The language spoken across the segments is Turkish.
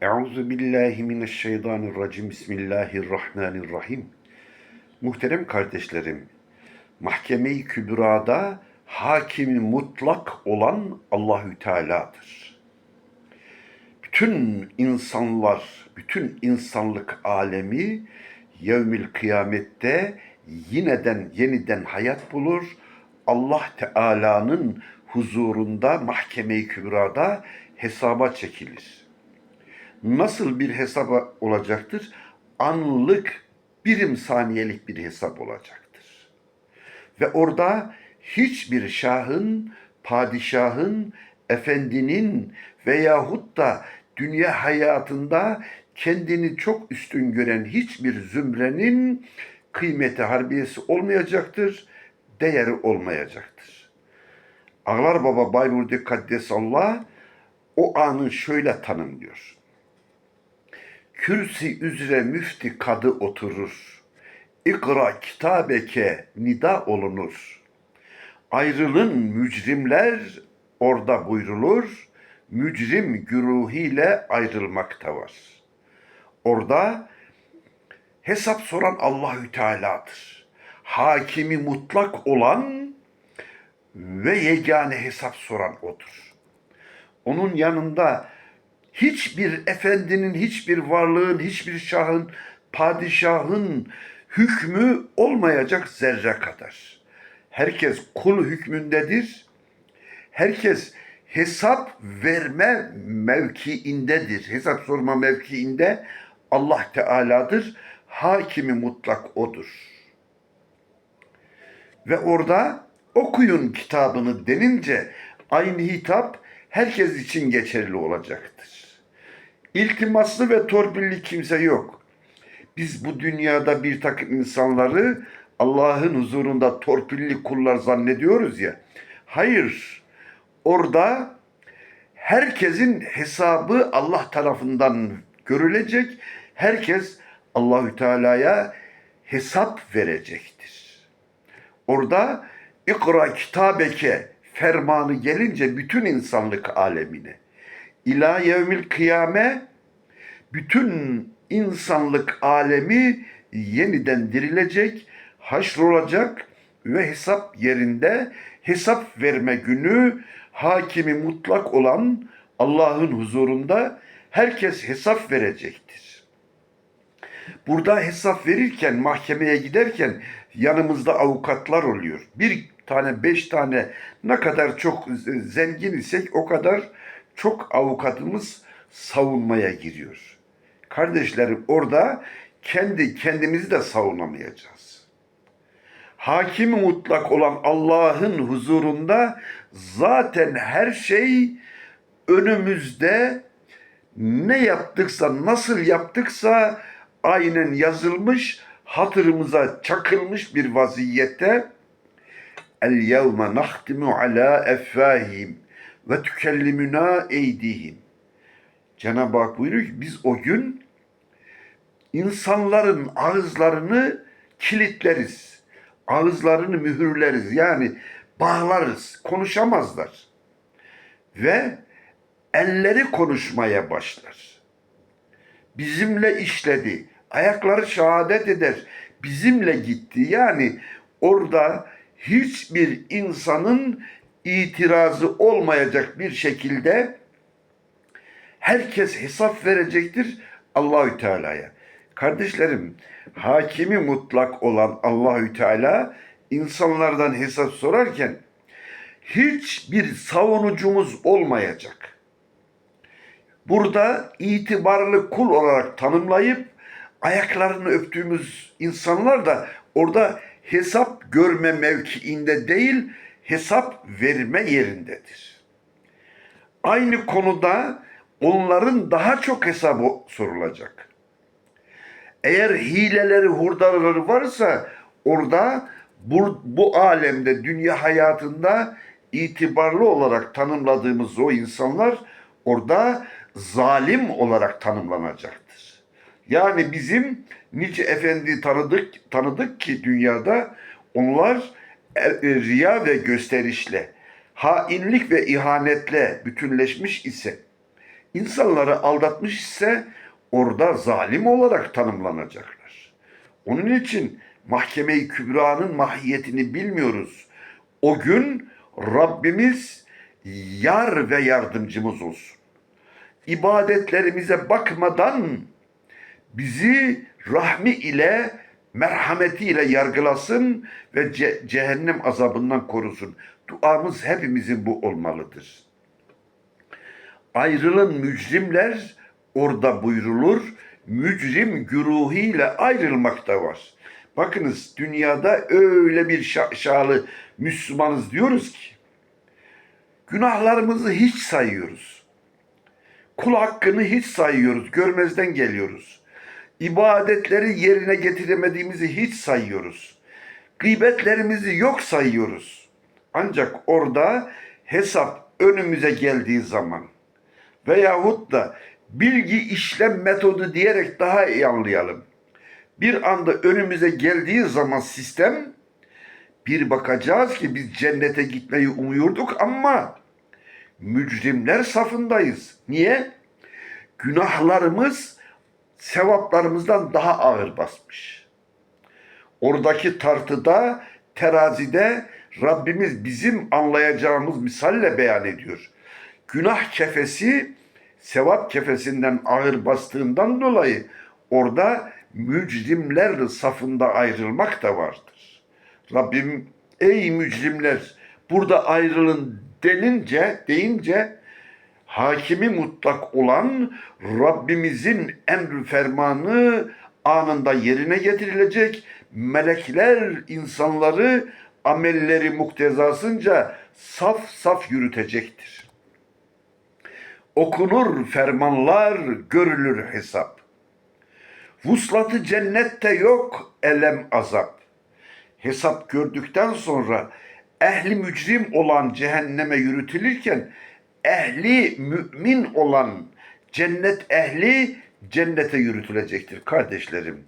Euzu billahi mineşşeytanirracim. Bismillahirrahmanirrahim. Muhterem kardeşlerim, Mahkeme-i Kübra'da hakimi mutlak olan Allahü Teala'dır. Bütün insanlar, bütün insanlık alemi yevmil kıyamette yineden yeniden hayat bulur. Allah Teala'nın huzurunda Mahkeme-i Kübra'da hesaba çekilir nasıl bir hesap olacaktır? Anlık, birim saniyelik bir hesap olacaktır. Ve orada hiçbir şahın, padişahın, efendinin veyahut da dünya hayatında kendini çok üstün gören hiçbir zümrenin kıymeti harbiyesi olmayacaktır, değeri olmayacaktır. Ağlar Baba Bayburdi Kaddesallah o anı şöyle tanımlıyor. Kürsi üzere müfti kadı oturur. İkra kitabeke nida olunur. Ayrılın mücrimler orada buyrulur. Mücrim güruhiyle ayrılmakta var. Orada hesap soran Allahü Teala'dır. Hakimi mutlak olan ve yegane hesap soran odur. Onun yanında hiçbir efendinin, hiçbir varlığın, hiçbir şahın, padişahın hükmü olmayacak zerre kadar. Herkes kul hükmündedir. Herkes hesap verme mevkiindedir. Hesap sorma mevkiinde Allah Teala'dır. Hakimi mutlak odur. Ve orada okuyun kitabını denince aynı hitap herkes için geçerli olacaktır. İltimaslı ve torpilli kimse yok. Biz bu dünyada bir takım insanları Allah'ın huzurunda torpilli kullar zannediyoruz ya. Hayır. Orada herkesin hesabı Allah tarafından görülecek. Herkes Allahü Teala'ya hesap verecektir. Orada ikra kitabeke fermanı gelince bütün insanlık alemine ila yevmil kıyame bütün insanlık alemi yeniden dirilecek, haşrolacak ve hesap yerinde hesap verme günü hakimi mutlak olan Allah'ın huzurunda herkes hesap verecektir. Burada hesap verirken, mahkemeye giderken yanımızda avukatlar oluyor. Bir tane, beş tane ne kadar çok zengin isek o kadar çok avukatımız savunmaya giriyor. Kardeşlerim orada kendi kendimizi de savunamayacağız. Hakim mutlak olan Allah'ın huzurunda zaten her şey önümüzde ne yaptıksa, nasıl yaptıksa aynen yazılmış, hatırımıza çakılmış bir vaziyette El yevme nahtimu ala effahim ve tükellimuna eydihim. Cenab-ı Hak buyuruyor ki biz o gün insanların ağızlarını kilitleriz. Ağızlarını mühürleriz. Yani bağlarız. Konuşamazlar. Ve elleri konuşmaya başlar. Bizimle işledi. Ayakları şehadet eder. Bizimle gitti. Yani orada hiçbir insanın itirazı olmayacak bir şekilde herkes hesap verecektir Allahü Teala'ya. Kardeşlerim, hakimi mutlak olan Allahü Teala insanlardan hesap sorarken hiçbir savunucumuz olmayacak. Burada itibarlı kul olarak tanımlayıp ayaklarını öptüğümüz insanlar da orada hesap görme mevkiinde değil, hesap verme yerindedir. Aynı konuda onların daha çok hesabı sorulacak. Eğer hileleri, hurdaları varsa orada bu, bu alemde, dünya hayatında itibarlı olarak tanımladığımız o insanlar orada zalim olarak tanımlanacaktır. Yani bizim nice efendi tanıdık tanıdık ki dünyada onlar riya ve gösterişle, hainlik ve ihanetle bütünleşmiş ise insanları aldatmış ise orada zalim olarak tanımlanacaklar. Onun için mahkeme-i kübranın mahiyetini bilmiyoruz. O gün Rabbimiz yar ve yardımcımız olsun. İbadetlerimize bakmadan bizi rahmi ile merhametiyle yargılasın ve ce- cehennem azabından korusun. Duamız hepimizin bu olmalıdır. Ayrılın mücrimler orada buyrulur. Mücrim güruhiyle ayrılmak da var. Bakınız dünyada öyle bir şa- şalı Müslümanız diyoruz ki günahlarımızı hiç sayıyoruz. Kul hakkını hiç sayıyoruz, görmezden geliyoruz. İbadetleri yerine getiremediğimizi hiç sayıyoruz. Gıybetlerimizi yok sayıyoruz. Ancak orada hesap önümüze geldiği zaman veyahut da bilgi işlem metodu diyerek daha iyi anlayalım. Bir anda önümüze geldiği zaman sistem bir bakacağız ki biz cennete gitmeyi umuyorduk ama mücrimler safındayız. Niye? Günahlarımız sevaplarımızdan daha ağır basmış. Oradaki tartıda, terazide Rabbimiz bizim anlayacağımız misalle beyan ediyor. Günah kefesi sevap kefesinden ağır bastığından dolayı orada mücrimler safında ayrılmak da vardır. Rabbim ey mücrimler burada ayrılın denince deyince hakimi mutlak olan Rabbimizin emri fermanı anında yerine getirilecek. Melekler insanları amelleri muktezasınca saf saf yürütecektir. Okunur fermanlar, görülür hesap. Vuslatı cennette yok, elem azap. Hesap gördükten sonra ehli mücrim olan cehenneme yürütülürken ehli mümin olan cennet ehli cennete yürütülecektir kardeşlerim.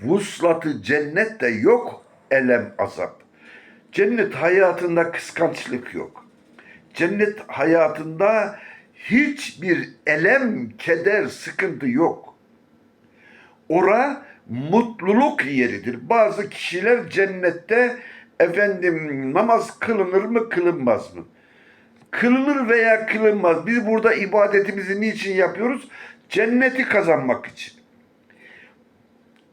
Vuslatı cennette yok, elem azap. Cennet hayatında kıskançlık yok. Cennet hayatında hiçbir elem, keder, sıkıntı yok. Ora mutluluk yeridir. Bazı kişiler cennette efendim namaz kılınır mı kılınmaz mı? Kılınır veya kılınmaz. Biz burada ibadetimizi niçin yapıyoruz? Cenneti kazanmak için.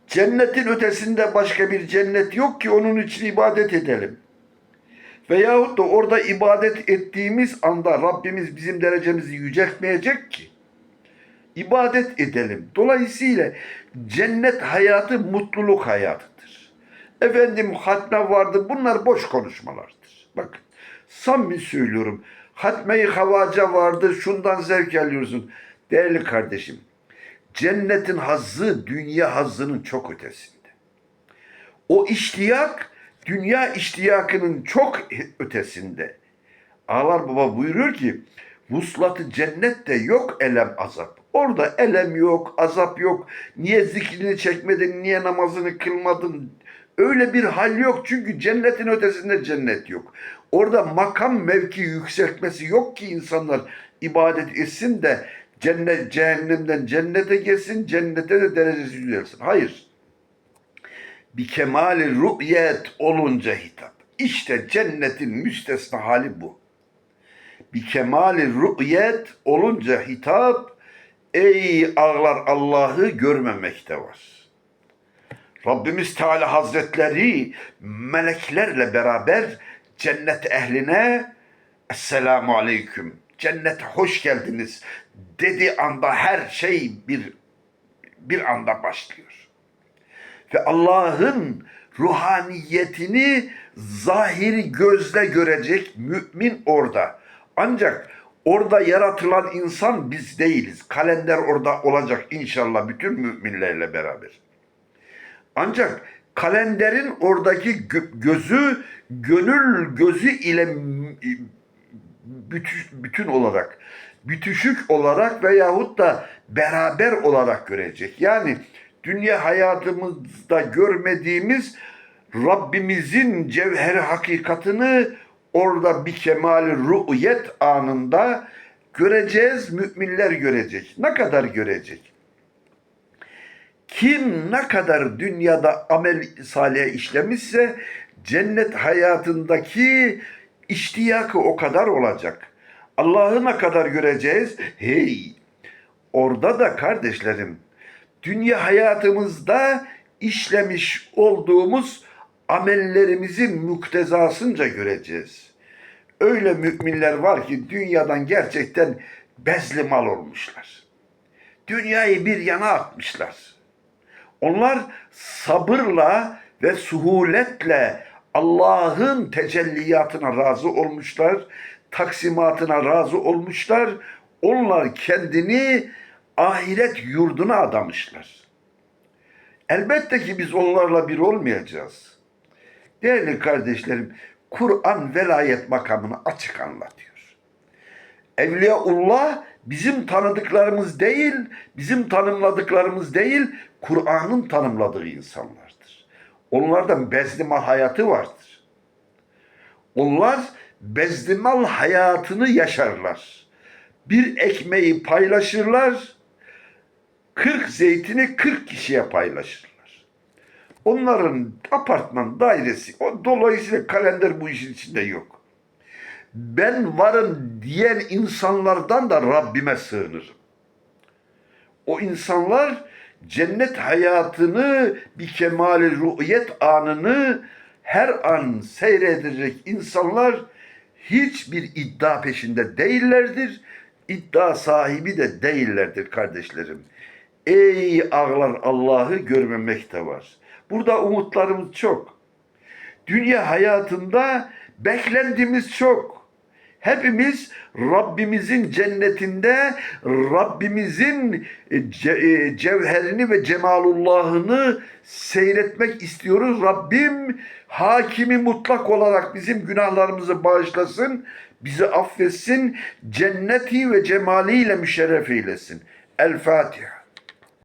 Cennetin ötesinde başka bir cennet yok ki onun için ibadet edelim. Veyahut da orada ibadet ettiğimiz anda Rabbimiz bizim derecemizi yüceltmeyecek ki. İbadet edelim. Dolayısıyla cennet hayatı mutluluk hayatıdır. Efendim hatme vardı bunlar boş konuşmalardır. Bakın samimi söylüyorum. Hatme-i havaca vardı şundan zevk alıyorsun. Değerli kardeşim cennetin hazzı dünya hazzının çok ötesinde. O iştiyak dünya iştiyakının çok ötesinde. Ağlar Baba buyuruyor ki vuslatı cennette yok elem azap. Orada elem yok, azap yok. Niye zikrini çekmedin, niye namazını kılmadın? Öyle bir hal yok çünkü cennetin ötesinde cennet yok. Orada makam mevki yükseltmesi yok ki insanlar ibadet etsin de cennet cehennemden cennete gelsin, cennete de derecesi yükselsin. Hayır. Bir kemali rü'yet olunca hitap. İşte cennetin müstesna hali bu. Bir kemali rü'yet olunca hitap ey ağlar Allah'ı görmemekte var. Rabbimiz Teala Hazretleri meleklerle beraber cennet ehline Esselamu Aleyküm cennete hoş geldiniz dediği anda her şey bir bir anda başlıyor. Ve Allah'ın ruhaniyetini zahiri gözle görecek mümin orada. Ancak orada yaratılan insan biz değiliz. Kalender orada olacak inşallah bütün müminlerle beraber. Ancak kalenderin oradaki gö- gözü gönül gözü ile bütün olarak bütüşük olarak veyahut da beraber olarak görecek. Yani dünya hayatımızda görmediğimiz Rabbimizin cevheri hakikatını orada bir kemali rü'yet anında Göreceğiz, müminler görecek. Ne kadar görecek? Kim ne kadar dünyada amel salih işlemişse cennet hayatındaki iştiyakı o kadar olacak. Allah'ı ne kadar göreceğiz? Hey! Orada da kardeşlerim, dünya hayatımızda işlemiş olduğumuz amellerimizi muktezasınca göreceğiz. Öyle müminler var ki dünyadan gerçekten bezli mal olmuşlar. Dünyayı bir yana atmışlar. Onlar sabırla ve suhuletle Allah'ın tecelliyatına razı olmuşlar, taksimatına razı olmuşlar. Onlar kendini ahiret yurduna adamışlar. Elbette ki biz onlarla bir olmayacağız. Değerli kardeşlerim, Kur'an velayet makamını açık anlatıyor. Evliyaullah bizim tanıdıklarımız değil, bizim tanımladıklarımız değil, Kur'an'ın tanımladığı insanlardır. Onlarda bezlimal hayatı vardır. Onlar bezlimal hayatını yaşarlar. Bir ekmeği paylaşırlar, 40 zeytini 40 kişiye paylaşırlar. Onların apartman dairesi, o dolayısıyla kalender bu işin içinde yok. Ben varım diyen insanlardan da Rabbime sığınırım. O insanlar cennet hayatını bir kemali ruhiyet anını her an seyredecek insanlar hiçbir iddia peşinde değillerdir. İddia sahibi de değillerdir kardeşlerim. Ey ağlar Allah'ı görmemekte var. Burada umutlarımız çok. Dünya hayatında beklentimiz çok. Hepimiz Rabbimizin cennetinde Rabbimizin e, e, cevherini ve cemalullahını seyretmek istiyoruz. Rabbim hakimi mutlak olarak bizim günahlarımızı bağışlasın, bizi affetsin, cenneti ve cemaliyle müşerref eylesin. El Fatiha.